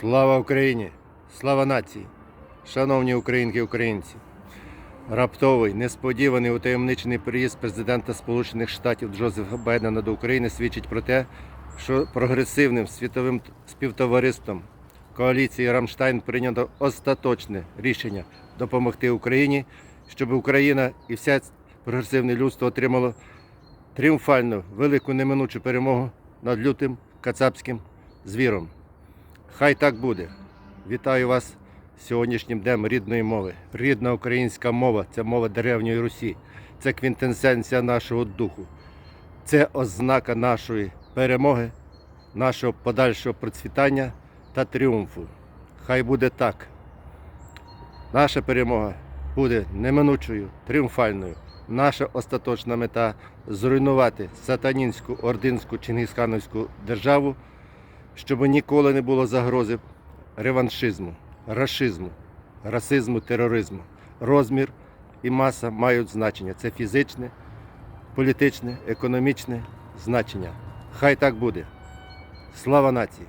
Слава Україні! Слава нації! Шановні українки і українці! Раптовий, несподіваний утаємничений приїзд президента Сполучених Штатів Джозефа Байдена до України свідчить про те, що прогресивним світовим співтовариством коаліції Рамштайн прийнято остаточне рішення допомогти Україні, щоб Україна і все прогресивне людство отримало тріумфальну велику неминучу перемогу над лютим кацапським звіром. Хай так буде. Вітаю вас сьогоднішнім днем рідної мови. Рідна українська мова це мова древньої Русі. Це квінтесенція нашого духу. Це ознака нашої перемоги, нашого подальшого процвітання та тріумфу. Хай буде так. Наша перемога буде неминучою, тріумфальною. Наша остаточна мета зруйнувати сатанінську ординську чингісхановську державу, щоб ніколи не було загрози реваншизму, рашизму, расизму, тероризму. Розмір і маса мають значення. Це фізичне, політичне, економічне значення. Хай так буде. Слава нації!